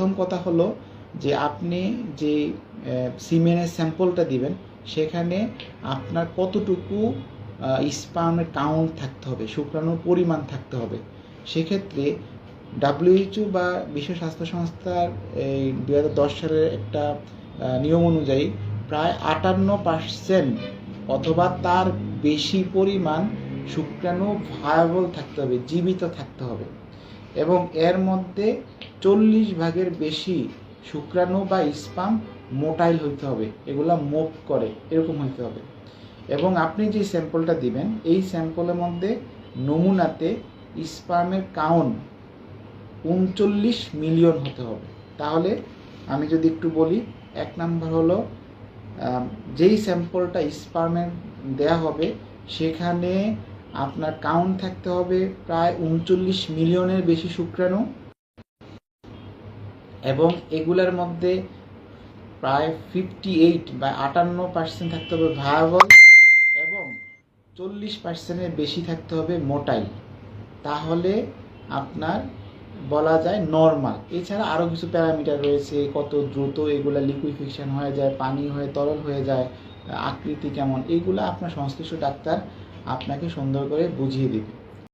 প্রথম কথা হলো যে আপনি যে সিমেনের স্যাম্পলটা দিবেন, সেখানে আপনার কতটুকু স্পামের কাউন্ট থাকতে হবে, শুক্রাণুর পরিমাণ থাকতে হবে। সেক্ষেত্রে ডাব্লিউএইচও বা বিশ্ব স্বাস্থ্য সংস্থার এই হাজার দশ সালের একটা নিয়ম অনুযায়ী প্রায় আটান্ন পার্সেন্ট অথবা তার বেশি পরিমাণ শুক্রাণু ভায়াবল থাকতে হবে, জীবিত থাকতে হবে। এবং এর মধ্যে চল্লিশ ভাগের বেশি শুক্রাণু বা স্পাম মোটাইল হইতে হবে, এগুলা মুভ করে, এরকম হইতে হবে। এবং আপনি যে স্যাম্পলটা দিবেন, এই স্যাম্পলের মধ্যে নমুনাতে স্পামের কাউন্ট উনচল্লিশ মিলিয়ন হতে হবে। তাহলে আমি যদি একটু বলি, এক নম্বর হলো যেই স্যাম্পলটা স্পার্মের দেয়া হবে, সেখানে আপনার কাউন্ট থাকতে হবে প্রায় উনচল্লিশ মিলিয়নের বেশি শুক্রাণু। এবং এগুলার মধ্যে প্রায় ফিফটি এইট বা আটান্ন পার্সেন্ট থাকতে হবে ভায়াবল এবং চল্লিশ পার্সেন্টের বেশি থাকতে হবে মোটাইল তাহলে আপনার বলা যায় নর্মাল এছাড়া আরও কিছু প্যারামিটার রয়েছে, কত দ্রুত এগুলা লিকুইফিকেশন হয়ে যায়, পানি হয়ে, তরল হয়ে যায় আকৃতি কেমন, এগুলো আপনার সংশ্লিষ্ট ডাক্তার আপনাকে সুন্দর করে বুঝিয়ে দেবে।